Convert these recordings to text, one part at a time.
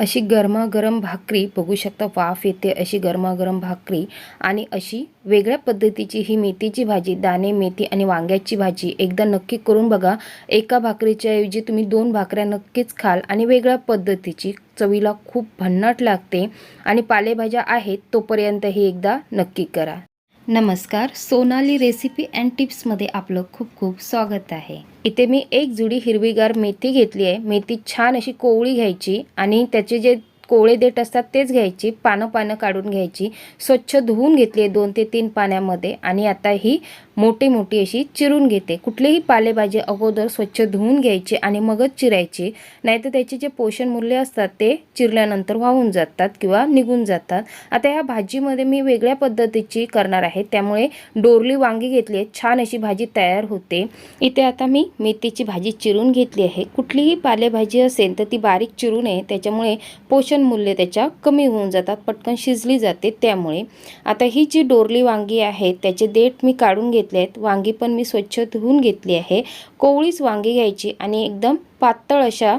अशी गरमागरम भाकरी बघू शकता वाफ येते अशी गरमागरम भाकरी. आणि अशी वेगळ्या पद्धतीची ही मेथीची भाजी दाणे मेथी आणि वांग्याची भाजी एकदा नक्की करून बघा. एका भाकरीच्या ऐवजी तुम्ही दोन भाकऱ्या नक्कीच खाल आणि वेगळ्या पद्धतीची चवीला खूप भन्नाट लागते. आणि पालेभाज्या आहेत तोपर्यंत हे एकदा नक्की करा. नमस्कार सोनाली रेसिपी अँड टिप्समध्ये आपलं खूप खूप स्वागत आहे. इथे मी एक जुडी हिरवीगार मेथी घेतली आहे. मेथी छान अशी कोवळी घ्यायची आणि त्याचे जे कोवळे देठ असतात तेच घ्यायची. पानं पानं काढून घ्यायची. स्वच्छ धुवून घेतली आहे दोन ते तीन पाण्यामध्ये आणि आता ही मोठी मोठी अशी चिरून घेते. कुठलीही पालेभाजी अगोदर स्वच्छ धुवून घ्यायची आणि मगच चिरायची. नाहीतर त्याचे जे पोषण मूल्य असतात ते चिरल्यानंतर वाहून जातात किंवा निघून जातात. आता ह्या भाजीमध्ये मी वेगळ्या पद्धतीची करणार आहे. त्यामुळे डोरली वांगी घेतली आहे. छान अशी भाजी तयार होते. इथे आता मी मेथीची भाजी चिरून घेतली आहे. कुठलीही पालेभाजी असेल तर ती बारीक चिरू नये. त्याच्यामुळे पोषण मूल्य त्याच्या कमी होऊन जातात. पटकन शिजली जाते त्यामुळे. आता ही जी डोरली वांगी आहे त्याचे देठ मी काढून घेते घेतले आहेत वांगी पण मी स्वच्छ धुवून घेतली आहे. कोवळीच वांगी घ्यायची आणि एकदम पातळ अशा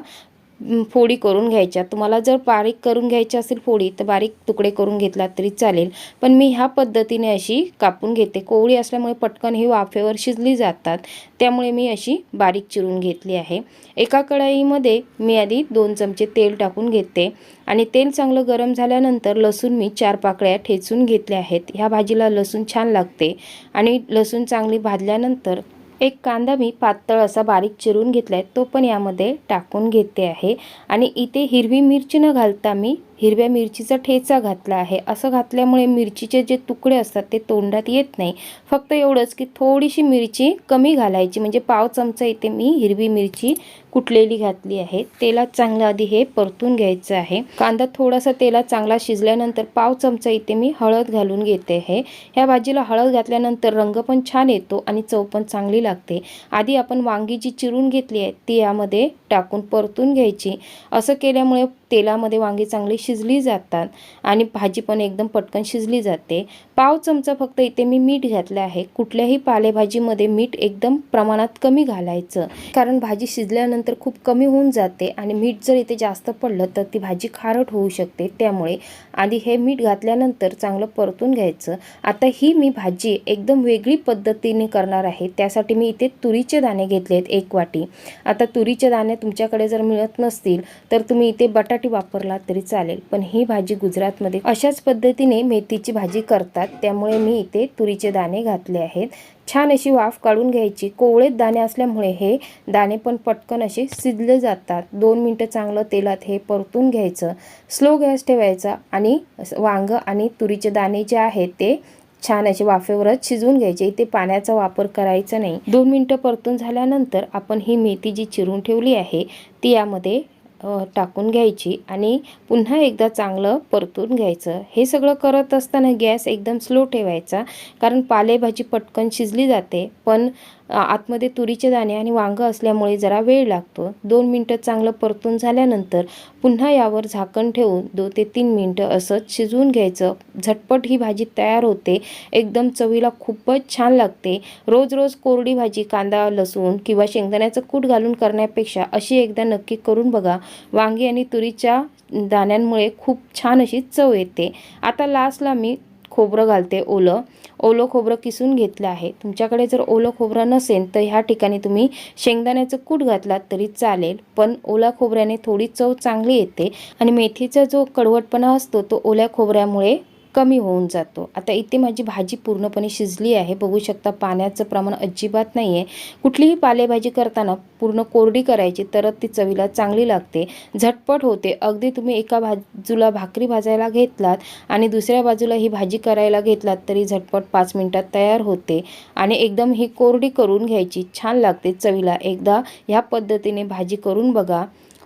फोडी करून घ्यायच्या. तुम्हाला जर बारीक करून घ्यायची असेल फोडी तर बारीक तुकडे करून घेतला तरी चालेल. पण मी ह्या पद्धतीने अशी कापून घेते. कोवळी असल्यामुळे पटकन ही वाफेवर शिजली जातात. त्यामुळे मी अशी बारीक चिरून घेतली आहे. एका कढाईमध्ये मी आधी दोन चमचे तेल टाकून घेते. आणि तेल चांगलं गरम झाल्यानंतर लसूण मी चार पाकळ्या ठेचून घेतल्या आहेत. ह्या भाजीला लसूण छान लागते. आणि लसूण चांगली भाजल्यानंतर एक कांदा मी पातळ असा बारीक चिरून घेतला आहे तो पण यामध्ये टाकून घेते आहे. आणि इथे हिरवी मिरची न घालता मी हिरव्या मिरचीचा ठेचा घातला आहे. असं घातल्यामुळे मिरचीचे जे तुकडे असतात ते तोंडात येत नाही. फक्त एवढंच की थोडीशी मिरची कमी घालायची. म्हणजे पाव चमचा इथे मी हिरवी मिरची कुटलेली घातली आहे. तेलात चांगलं आधी हे परतून घ्यायचं आहे. कांदा थोडासा तेलात चांगला शिजल्यानंतर पाव चमचा इथे मी हळद घालून घेते आहे. ह्या भाजीला हळद घातल्यानंतर रंग पण छान येतो आणि चव पण चांगली लागते. आधी आपण वांगी जी चिरून घेतली आहे ती यामध्ये टाकून परतून घ्यायची. असं केल्यामुळे तेलामध्ये वांगी चांगली शिजली जातात आणि भाजी पण एकदम पटकन शिजली जाते. पाव चमचा फक्त इथे मी मीठ घातलं आहे. कुठल्याही पालेभाजीमध्ये मीठ एकदम प्रमाणात कमी घालायचं. कारण भाजी शिजल्यानंतर खूप कमी होऊन जाते आणि मीठ जर इथे जास्त पडलं तर ती भाजी खारट होऊ शकते. त्यामुळे आधी हे मीठ घातल्यानंतर चांगलं परतून घ्यायचं. आता ही मी भाजी एकदम वेगळी पद्धतीने करणार आहे. त्यासाठी मी इथे तुरीचे दाणे घेतले आहेत एक वाटी. आता तुरीचे दाणे तुमच्याकडे जर मिळत नसतील तर तुम्ही इथे बटाटे वापरला तरी चालेल. पण ही भाजी गुजरातमध्ये अशाच पद्धतीने मेथीची भाजी करतात. त्यामुळे मी इथे तुरीचे दाणे घातले आहेत. छान अशी वाफ काढून घ्यायची. कोवळेत दाणे असल्यामुळे हे दाणे पण पटकन असे शिजले जातात. दोन मिनटं चांगलं तेलात हे परतून घ्यायचं. स्लो गॅस ठेवायचा आणि वांग आणि तुरीचे दाणे जे आहेत ते छान असे वाफेवरच शिजवून घ्यायचे. इथे पाण्याचा वापर करायचा नाही. दोन मिनटं परतून झाल्यानंतर आपण ही मेथी जी चिरून ठेवली आहे ती यामध्ये टाकून घ्यायची आणि पुन्हा एकदा चांगलं परतून घ्यायचं. हे सगळं करत असताना गॅस एकदम स्लो ठेवायचा कारण पालेभाजी पटकन शिजली जाते. पण आतमध्ये तुरीचे दाणे आणि वांगं असल्यामुळे जरा वेळ लागतो. दोन मिनटं चांगलं परतून झाल्यानंतर पुन्हा यावर झाकण ठेवून दोन ते तीन मिनटं असंच शिजवून घ्यायचं. झटपट ही भाजी तयार होते. एकदम चवीला खूपच छान लागते. रोज रोज कोरडी भाजी कांदा लसूण किंवा शेंगदाण्याचं कूट घालून करण्यापेक्षा अशी एकदा नक्की करून बघा. वांगी आणि तुरीच्या दाण्यांमुळे खूप छान अशी चव येते. आता लास्टला मी खोबरं घालते ओलं. ओलं खोबरं किसून घेतलं आहे. तुमच्याकडे जर ओलं खोबरं नसेल तर ह्या ठिकाणी तुम्ही शेंगदाण्याचं कूट घातलात तरी चालेल. पण ओल्या खोबऱ्याने थोडी चव चांगली येते आणि मेथीचा जो कडवटपणा असतो तो ओल्या खोबऱ्यामुळे कमी होऊन जातो. आता इथे माझी भाजी पूर्णपणे शिजली आहे. बघू शकता पाण्याचं प्रमाण अजिबात नाही आहे कुठलीही पालेभाजी करताना पूर्ण कोरडी करायची तरच ती चवीला चांगली लागते. झटपट होते. अगदी तुम्ही एका बाजूला भाकरी भाजायला घेतलात आणि दुसऱ्या बाजूला ही भाजी करायला घेतलात तरी झटपट पाच मिनटात तयार होते आणि एकदम ही कोरडी करून घ्यायची. छान लागते चवीला. एकदा ह्या पद्धतीने भाजी करून बघा.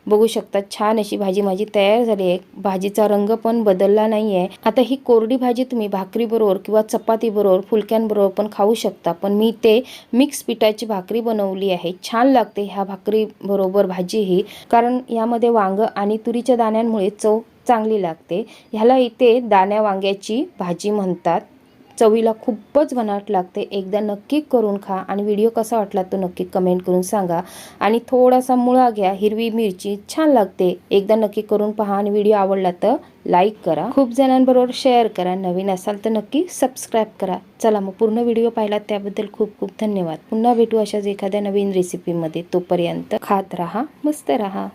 बघू शकता छान अशी भाजी माझी तयार झाली आहे. भाजीचा रंग पण बदलला नाही आहे आता ही कोरडी भाजी तुम्ही भाकरीबरोबर किंवा चपातीबरोबर फुलक्यांबरोबर पण खाऊ शकता. पण मी ते मिक्स पिठाची भाकरी बनवली आहे. छान लागते ह्या भाकरीबरोबर भाजी ही कारण यामध्ये वांग आणि तुरीच्या दाण्यांमुळे चव चांगली लागते. ह्याला इथे दाण्या वांग्याची भाजी म्हणतात. चवीला खूपच बनाट लागते. एकदा नक्की करून खा आणि व्हिडिओ कसा वाटला तो नक्की कमेंट करून सांगा. आणि थोडासा मुळा घ्या हिरवी मिरची छान लागते. एकदा नक्की करून पहा आणि व्हिडिओ आवडला तर लाईक करा. खूप जणांबरोबर शेअर करा. नवीन असाल तर नक्की सबस्क्राईब करा. चला मग पूर्ण व्हिडिओ पाहिला त्याबद्दल खूप खूप धन्यवाद. पुन्हा भेटू अशाच एखाद्या नवीन रेसिपीमध्ये तोपर्यंत खात राहा मस्त राहा.